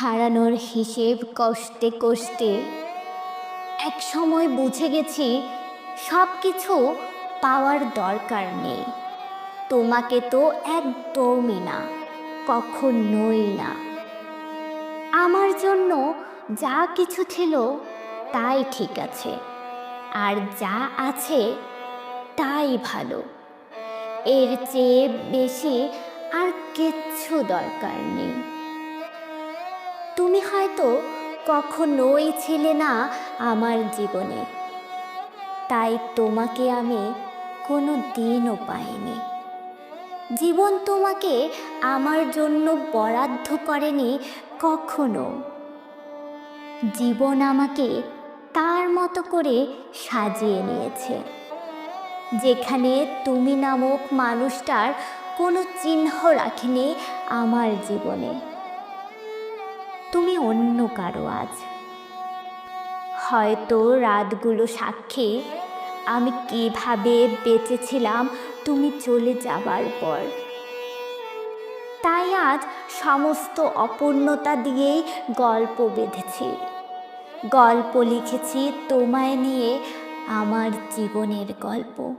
হারানোর হিসেব কষ্টে কষ্টে। এক সময় বুঝে গেছি সব কিছু পাওয়ার দরকার নেই। তোমাকে তো একদমই না, কখনোই না। আমার জন্য যা কিছু ছিল তাই ঠিক আছে, আর যা আছে তাই ভালো। এর চেয়ে বেশি আর কিচ্ছু দরকার নেই। তুমি হয়তো কখনোই ছিলে না আমার জীবনে। তাই তোমাকে আমি কোনো দিনও পাইনি। জীবন তোমাকে আমার জন্য বরাদ্দ করেনি কখনো। জীবন আমাকে তার মতো করে সাজিয়ে নিয়েছে, যেখানে তুমি নামক মানুষটার কোনো চিহ্ন রাখেনি আমার জীবনে। তুমি অন্য কারও আজ। হয়তো রাতগুলো সাক্ষী, আমি কীভাবে বেঁচেছিলাম তুমি চলে যাবার পর। তাই আজ সমস্ত অপূর্ণতা দিয়েই গল্প বেঁধেছি। গল্প লিখেছি তোমায় নিয়ে আমার জীবনের গল্প।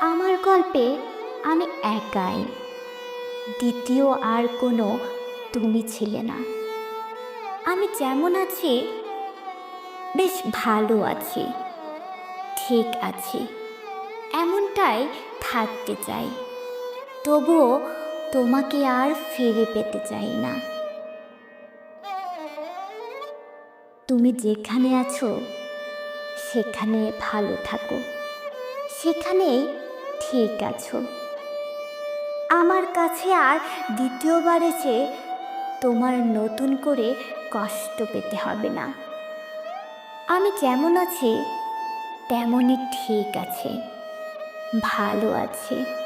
আমার গল্পে আমি একাই, দ্বিতীয় আর কোনো তুমি ছিলে না। আমি যেমন আছি, বেশ ভালো আছি। ঠিক আছি। এমনটাই থাকতে চাই। তবুও তোমাকে আর ফিরে পেতে চাই না। তুমি যেখানে আছো, সেখানে ভালো থাকো। সেখানেই ঠিক আছো। আমার কাছে আর দ্বিতীয়বার এসে তোমার নতুন করে কষ্ট পেতে হবে না। আমি যেমন আছি তেমনই ঠিক আছে। ভালো আছে।